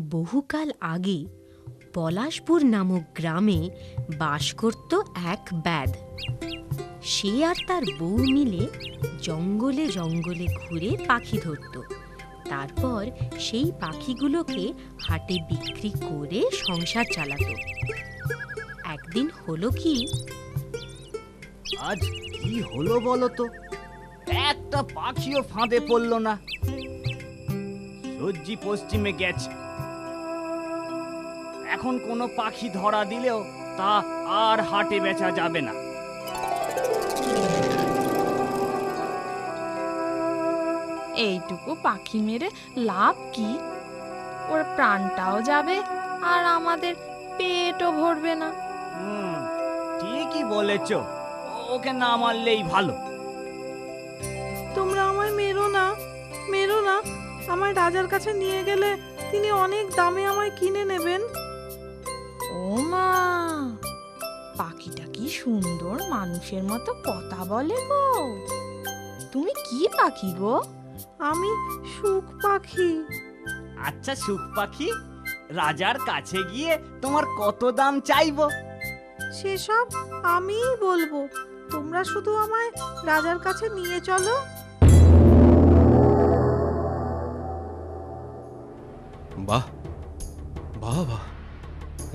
বহুকাল আগে পলাশপুর নামক গ্রামে বাস করত এক ব্যাধ। সে আর তার বউ মিলে জঙ্গলে জঙ্গলে ঘুরে পাখি ধরত। তারপর সেই পাখিগুলোকে হাটে বিক্রি করে সংসার চালাতো। একদিন হলো কি? আজ কি হলো বলো তো একটা পাখিও ফাঁদে পড়ল না। সজ্জি পশ্চিমে গেছে। এখন কোনো পাখি ধরা দিলেও তা আর হাটে বেচা যাবে না। এইটুকু পাখি মেরে লাভ কি? ওর প্রাণটাও যাবে আর আমাদের পেটও ভরবে না। হুম ঠিকই বলেছ। ওকে না মারলেই ভালো। তোমরা আমায় মেরো না মেরো না। আমায় রাজার কাছে নিয়ে গেলে তিনি অনেক দামে আমায় কিনে নেবেন। সুন্দর মানুষের মতো কথা বলে গো। তুমি কি পাখি গো? আমি সুখ পাখি। আচ্ছা সুখ পাখি রাজার কাছে গিয়ে তোমার কত দাম চাইব? সেসব আমিই বলব। তোমরা শুধু আমায় রাজার কাছে নিয়ে চলো। বাহ বাহ বাহ।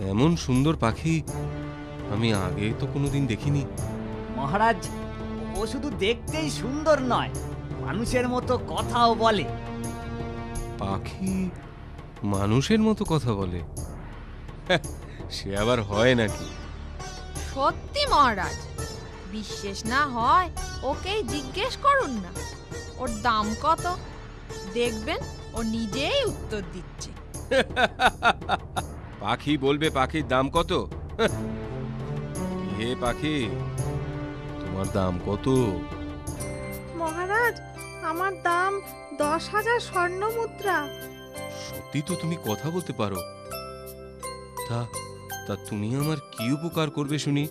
এমন সুন্দর পাখি আমি আগে তো কোনোদিন দেখিনি। মহারাজ ও শুধু দেখতেই সুন্দর নয় মানুষের মতো কথাও বলে। পাখি মানুষের মতো কথা বলে? হ্যাঁ, সে আবার হয় নাকি? সত্যি মহারাজ বিশ্বাস না হয় ওকেই জিজ্ঞেস করুন না। ওর দাম কত? দেখবেন ও নিজেই উত্তর দিচ্ছে। পাখি বলবে পাখির দাম কত। হে পাখি তোমার দাম কত? মহারাজ আমার দাম দশ হাজার স্বর্ণ মুদ্রা। সত্যি তো তুমি কথা বলতে পারো। তা তা তুমি আমার কি উপকার করবে শুনি?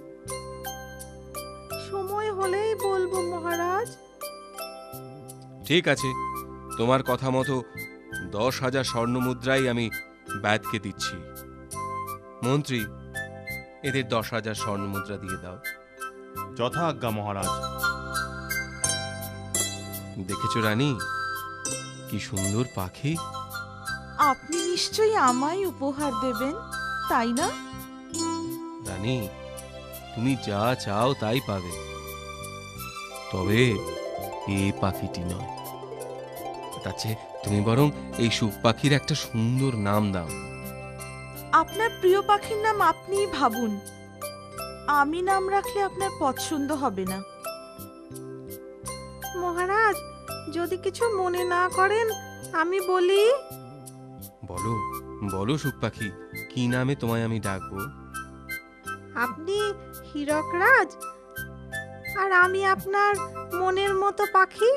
সময় হলেই বলব মহারাজ। ঠিক আছে তোমার কথা মতো দশ হাজার স্বর্ণ মুদ্রাই আমি ব্যাদকে দিচ্ছি। মন্ত্রী এদের দশ হাজার স্বর্ণ মুদ্রা দিয়ে দাও। যথা আজ্ঞা মহারাজ। দেখেছ রানী কি সুন্দর পাখি। আপনি নিশ্চয়ই আমায় উপহার দেবেন তাই না? রানী তুমি যা চাও তাই পাবে। তবে এই পাখিটি নয়। তার চেয়ে তুমি বরং এই সুখ পাখির একটা সুন্দর নাম দাও। আপনার প্রিয় পাখির নাম আপনিই ভাবুন। আমি নাম রাখলে আপনার পছন্দ হবে না। মহারাজ যদি কিছু মনে না করেন আমি বলি। বলো বলো সুখ পাখি কি নামে তোমায় আমি ডাকবো? আপনি হীরকরাজ আর আমি আপনার মনের মতো পাখি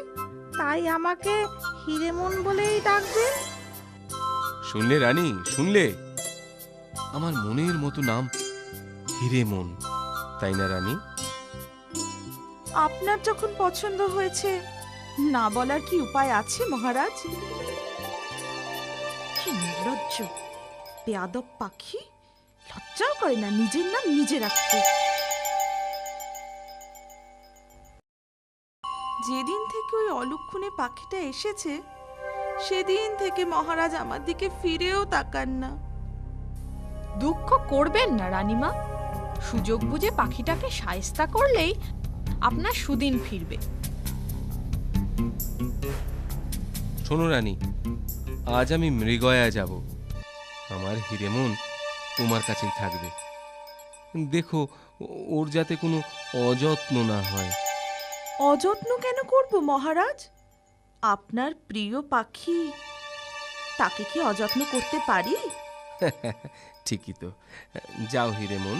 তাই আমাকে হিরেমন বলেই ডাকবেন। শুনলে রানী শুনলে? আমার মনের মতো নাম হিরেমন তাই না রানী? আপনার যখন পছন্দ হয়েছে, না বলার কি উপায় আছে, মহারাজ? কি নির্লজ্জ। পাখি? লজ্জাও করে না নিজের নাম নিজে রাখতে। যেদিন থেকে ওই অলক্ষণে পাখিটা এসেছে, সেদিন থেকে মহারাজ আমার দিকে ফিরেও তাকান না। দুঃখ করবেন না রানীমা। সুযোগ বুঝে পাখিটাকে সায়স্তা করলেই আপনার সুদিন ফিরবে। শোনো রানী আজ আমি মৃগয়া যাব। আমার হিরেমন তোমার কাছেই থাকবে। দেখো ওর যাতে কোনো অযত্ন না হয়। অযত্ন কেন করব মহারাজ? আপনার প্রিয় পাখি তাকে কি অযত্ন করতে পারি? ঠিকই তো। যাও হিরেমন,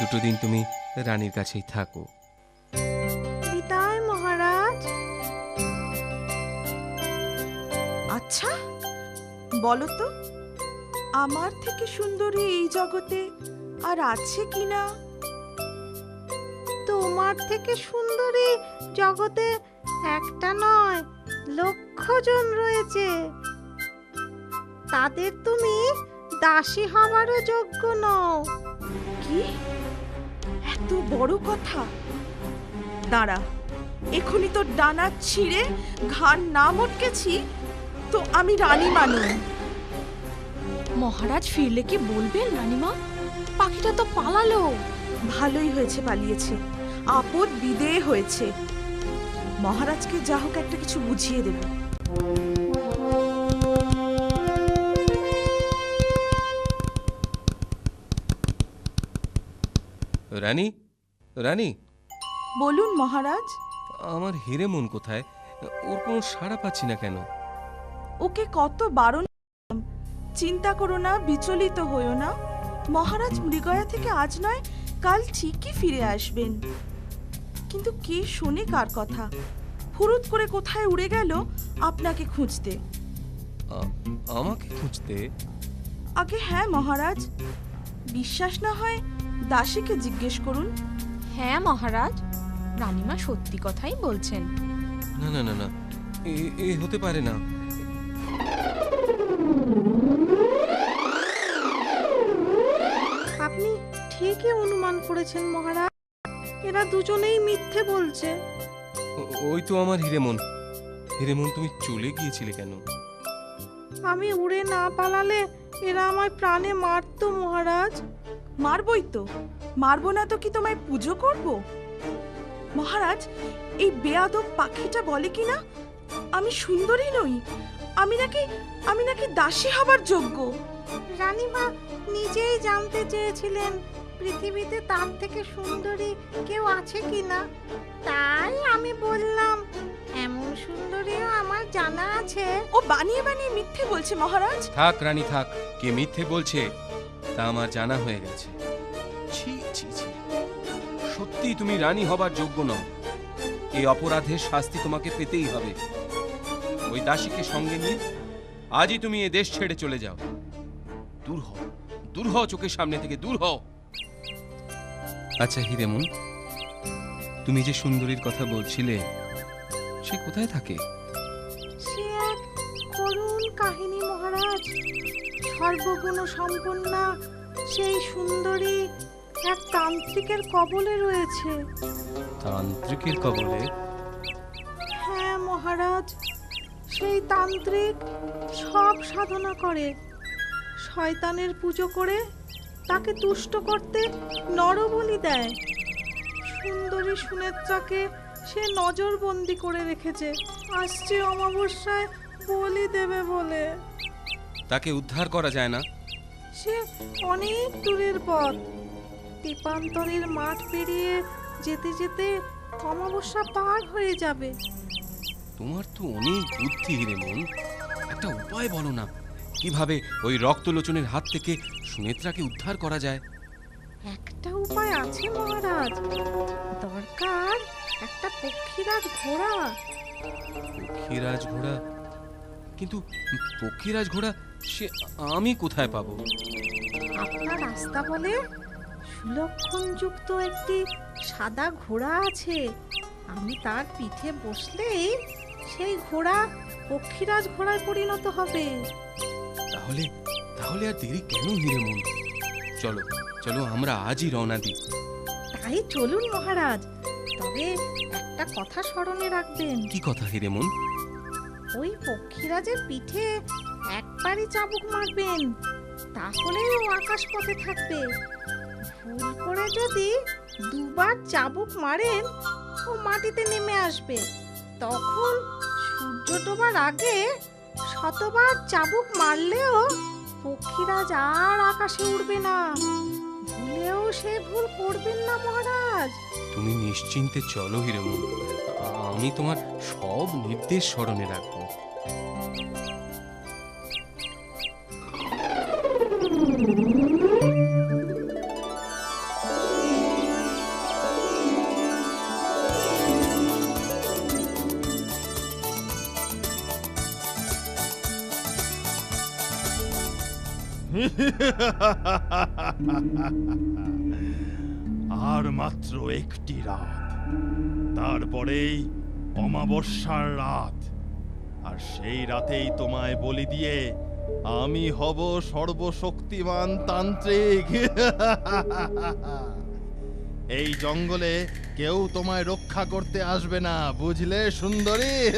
দুটো দিন তুমি রানীর কাছেই থাকো। বিদায় মহারাজ। আচ্ছা বলো তো, আমার থেকে সুন্দরী এই জগতে আর আছে কিনা? তোমার থেকে সুন্দরী জগতে একটা নয় লক্ষ জন রয়েছে। তাদের তুমি দাসী হবারও যোগ্য নও। কি? এত বড় কথা? দাঁড়া এখনই তোর ডানা ছিঁড়ে ঘাড় না মটকেছি তো আমি রানী মানুষ মহারাজ ফিরলে কি বলবেন রানীমা? পাখিটা তো পালালো। ভালোই হয়েছে পালিয়েছে আপদ বিদেয় হয়েছে। মহারাজকে যা হোক একটা কিছু বুঝিয়ে দেব। রানী রানী। বলুন মহারাজ। আমার হিরে মন কোথায়? ওর কোনো সাড়া পাচ্ছি না কেন? ওকে কত বারণ চিন্তা করো না বিচলিত হইও না। মহারাজ মৃগয়া থেকে আজ নয় কাল ঠিকই ফিরে আসবেন। কিন্তু কে শোনে কার কথা? ফুরুত করে কোথায় উড়ে গেল আপনাকে খুঁজতে? আমাকে খুঁজতে? আগে হ্যাঁ মহারাজ। বিশ্বাস না হয় দাসীকে জিজ্ঞেস করুন। হ্যাঁ মহারাজ। রানীমা সত্যি কথাই বলছেন। না না না না। এ এ হতে পারে না। আপনি ঠিকই অনুমান করেছেন মহারাজ। এরা দুজনেই মিথ্যে বলছে। ও- ওই তো আমার হিরেমন। হিরেমন তুমি চলে গিয়েছিলে কেন? আমি উড়ে না পালালে এরা আমায় প্রাণে মারতো মহারাজ। মারবই তো। মারবো না তো কি তোমায় পুজো করব? মহারাজ এই বেয়াদব পাখিটা বলে কি না? আমি সুন্দরী নই। আমি নাকি আমি নাকি দাসী হবার যোগ্য। রানীমা নিজেই জানতে চেয়েছিলেন পৃথিবীতে তার থেকে সুন্দরী কেউ আছে কিনা তাই আমি বললাম এমন সুন্দরীও আমার জানা আছে। ও বানিয়ে বানিয়ে মিথ্যে বলছে মহারাজ। থাক রানী থাক। কে মিথ্যে বলছে তা আমার জানা হয়ে গেছে। ছি ছি ছি। সত্যি তুমি রানী হবার যোগ্য নও। এই অপরাধের শাস্তি তোমাকে পেতেই হবে। ওই দাসীকে সঙ্গে নিয়ে আজই তুমি এ দেশ ছেড়ে চলে যাও। দূর হও দূর হও চোখের সামনে থেকে দূর হও। আচ্ছা হিরেমন তুমি যে সুন্দরীর কথা বলছিলে সে কোথায় থাকে? সে এক করুণ কাহিনী মহারাজ। সর্বগুণ সম্পন্না সেই সুন্দরী এক তান্ত্রিকের কবলে রয়েছে। তান্ত্রিকের কবলে? হ্যাঁ মহারাজ সেই তান্ত্রিক সব সাধনা করে। শয়তানের পুজো করে তাকে তুষ্ট করতে নরবলি দেয়। সুন্দরী সুনেত্রাকে সে নজরবন্দি করে রেখেছে। আসছে অমাবস্যায় বলি দেবে বলে। তাকে উদ্ধার করা যায় না। সে অনেক দূরের পথ। তেপান্তরের মাঠ পেরিয়ে যেতে যেতে অমাবস্যা পার হয়ে যাবে। তোমার তো অনেক বুদ্ধি হিরে মন। একটা উপায় বলো না কীভাবে ওই রক্তলোচনের হাত থেকে সুনেত্রাকে উদ্ধার করা যায়? একটা উপায় আছে মহারাজ। দরকার একটা পক্ষীরাজ ঘোড়া। পক্ষীরাজ ঘোড়া? কিন্তু পক্ষীরাজ ঘোড়া সে আমি কোথায় পাবো? আপনার রাস্তা বলে সুলক্ষণযুক্ত একটি সাদা ঘোড়া আছে। আমি তার পিঠে বসলেই সেই ঘোড়া পক্ষীরাজ ঘোড়ায় পরিণত হবে। তাহলে তাহলে আর দেরি কেন হিরে মন চলো চলো আমরা আজই রওনা দিই। তাই চলুন মহারাজ তবে একটা কথা স্মরণে রাখবেন। কি কথা হিরে মন? ওই পক্ষীরাজের পিঠে একবারই চাবুক মারবেন তাহলেই ও আকাশ পথে থাকবে। ভুল করে যদি দুবার চাবুক মারেন, ও মাটিতে নেমে আসবে। তখন সূর্য ডোবার আগে শতবার চাবুক মারলেও পক্ষীরাজ আর আকাশে উড়বে না। ভুলেও সে ভুল করবেন না মহারাজ। তুমি নিশ্চিন্তে চলো হিরেমন আমি তোমার সব নির্দেশ স্মরণে রাখব। আর মাত্র একটি রাত। তারপরেই অমাবস্যার রাত। আর সেই রাতেই তোমায় বলি দিয়ে আমি হব সর্বশক্তিমান তান্ত্রিক। এই জঙ্গলে কেউ তোমায় রক্ষা করতে আসবে না, বুঝলে, সুন্দরী?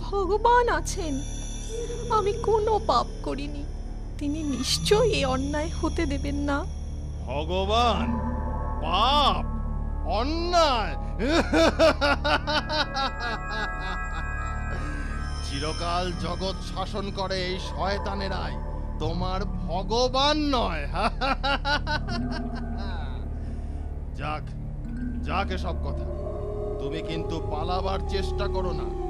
ভগবান আছেন। আমি কোনো পাপ করিনি। তিনি নিশ্চয়ই এই অন্যায় হতে দেবেন না। ভগবান, পাপ, অন্যায়। চিরকাল জগৎ শাসন করে এই শয়তানেরাই তোমার ভগবান নয়। যাক যাক সব কথা। তুমি কিন্তু পালাবার চেষ্টা করো না।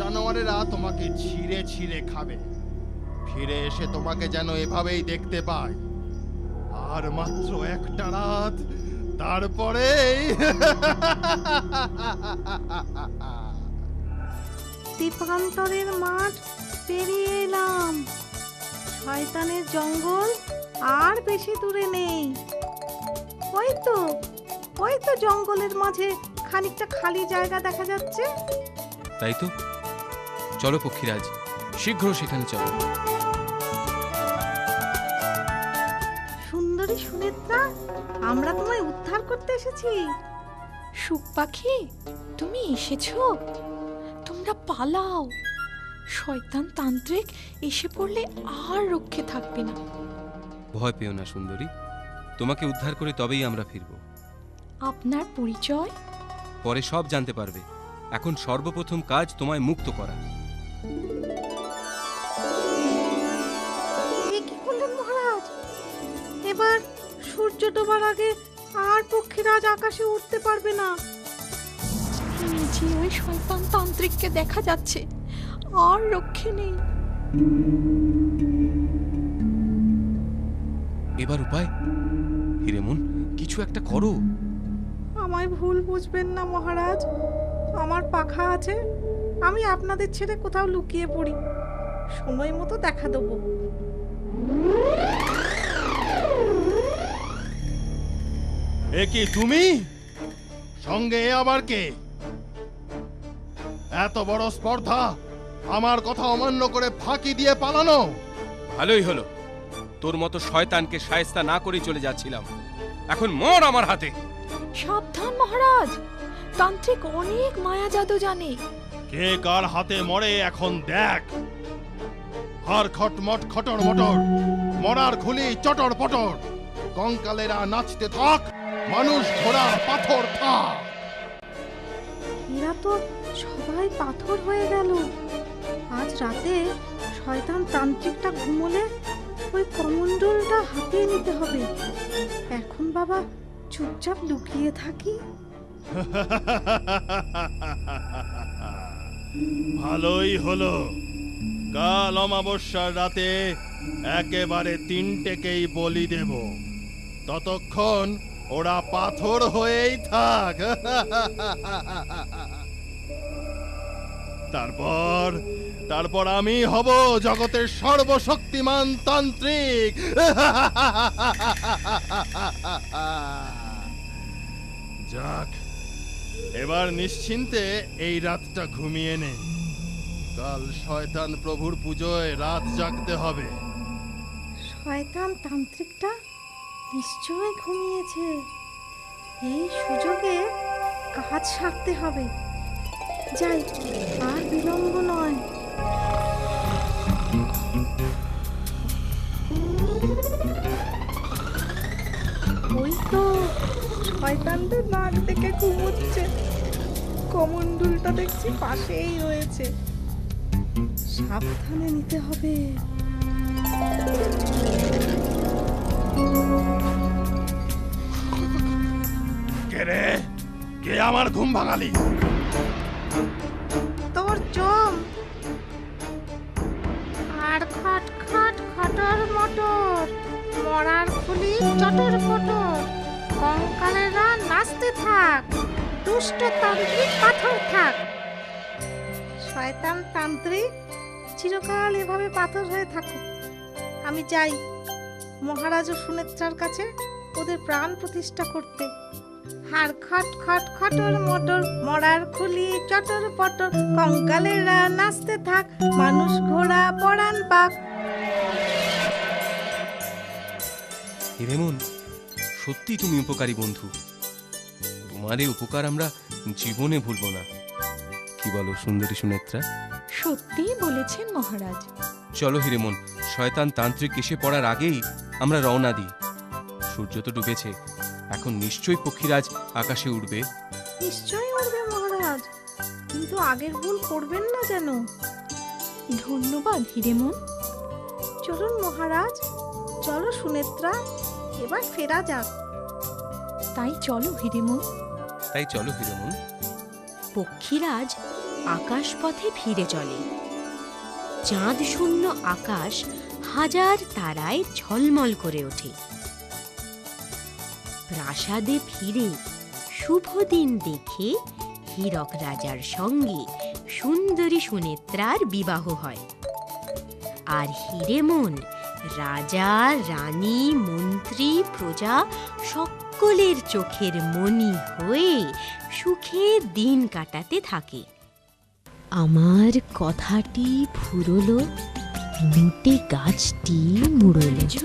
জানোয়ারেরা তোমাকে ছিঁড়ে ছিঁড়ে খাবে। ফিরে এসে তোমাকে যেন এভাবেই দেখতে পায়। আর মাত্র একটা রাত তারপরে দীপান্তরের মাঠ পেরিয়ে এলাম। শয়তানের জঙ্গল আর বেশি দূরে নেই। ওই তো ওই তো জঙ্গলের মাঝে খানিকটা খালি জায়গা দেখা যাচ্ছে। তাই তো? চলো পক্ষীরাজ শীঘ্র সেখানে চলো। সুন্দরী সুনেত্রা আমরা তোমায় উদ্ধার করতে এসেছি। সুখ পাখি তুমি এসেছ? তোমরা পালাও। শয়তান তান্ত্রিক এসে পড়লে আর রক্ষে থাকবে না। ভয় পেও না সুন্দরী। তোমাকে উদ্ধার করে তবেই আমরা ফিরব। আপনার পরিচয়? পরে সব জানতে পারবে। এখন সর্বপ্রথম কাজ তোমায় মুক্ত করা। ডোবার আগে আর পক্ষীরাজ আকাশে উঠতে পারবে না। নিচে ওই শয়তান তান্ত্রিককে দেখা যাচ্ছে। আর রক্ষে নেই। এবার উপায়? হিরেমন কিছু একটা করো। আমায় ভুল বুঝবেন না মহারাজ। আমার পাখা আছে আমি আপনাদের ছেড়ে কোথাও লুকিয়ে পড়ি। সময় মতো দেখা দেবো। এ কি তুমি? সঙ্গে এ আবার কে? এত বড় স্পর্ধা আমার কথা অমান্য করে ফাঁকি দিয়ে পালানো? ভালোই হলো। তোর মতো শয়তানকে সায়স্তা না করেই চলে যাচ্ছিলাম। এখন মর আমার হাতে। সাবধান মহারাজ। তান্ত্রিক অনেক মায়া জাদু জানে। কে কার হাতে মরে এখন দেখ। হার খটমট খটর মটর মরার খুলি চটর পটর। কঙ্কালেরা নাচতে থাক মানুষ ঘোড়া পাথর থাক। এরা তো সবাই পাথর হয়ে গেল। আজ রাতে শয়তান তান্ত্রিকটা ঘুমোলে ওই কমণ্ডলটা হাতিয়ে নিতে হবে। এখন বাবা চুপচাপ লুকিয়ে থাকি। ভালোই হলো। কাল অমাবস্যার রাতে একেবারে তিনটেকেই বলি দেব। ততক্ষণ ওরা পাথর হয়েই থাক। তারপর তারপর আমি হব জগতের সর্বশক্তিমান তান্ত্রিক। যাক, এবার নিশ্চিন্তে এই রাতটা ঘুমিয়ে নে কাল শয়তান প্রভুর পুজোয় রাত জাগতে হবে। শয়তান তান্ত্রিকটা? নিশ্চয় ঘুমিয়েছে। এই সুযোগে কাজ সারতে হবে। যাই, আর বিলম্ব নয়। ওই তো শয়তানটা নাক দেখে ঘুমোচ্ছে। কমণ্ডলটা দেখছি পাশেই রয়েছে। সাবধানে নিতে হবে। কে কে আমার ঘুম ভাঙালি? তোর জম আর খট খট খটর মটর, মরার খুলি চটর পটর, কঙ্কালেরা নাচতে থাক, দুষ্ট তান্ত্রিক পাথর থাক। শয়তান তান্ত্রিক চিরকাল এভাবে পাথর হয়ে থাকুক। আমি যাই মহারাজ ও সুনেত্রার কাছে ওদের প্রাণ প্রতিষ্ঠা করতে। হাড় খট খট খটর মটর মরার খুলি চটর পটর কঙ্কালেরা নাচতে থাক মানুষ ঘোড়া পড়ান পাক। হিরেমন সত্যি তুমি উপকারী বন্ধু। তোমার এই উপকার আমরা জীবনে ভুলবো না। কি বলো সুন্দরী সুনেত্রা? সত্যি বলেছেন মহারাজ। চলো হিরেমন শয়তান তান্ত্রিক এসে পড়ার আগেই আমরা রওনা দিই। সূর্য তো ডুবেছে এখন নিশ্চয়ই পক্ষীরাজ আকাশে উঠবে নিশ্চয়ই উঠবে মহারাজ। কিন্তু আগের ভুল করবেন না যেন। ধন্যবাদ হিরেমন। চলুন মহারাজ। চলো সুনেত্রা এবার ফেরা যাক। তাই চলো হিরেমন। তাই চলো হিরেমন। পক্ষীরাজ আকাশপথে ফিরে চলে। চাঁদ শূন্য আকাশ হাজার তারায় ঝলমল করে ওঠে। প্রাসাদে ফিরে শুভ দিন দেখে হীরক রাজার সঙ্গে সুন্দরী সুনেত্রার বিবাহ হয়। আর হিরেমন রাজা, রানী, মন্ত্রী, প্রজা সকলের চোখের মনি হয়ে সুখে দিন কাটাতে থাকে। আমার কথাটি ফুরলো, লুটে গাছটি মুড়লো।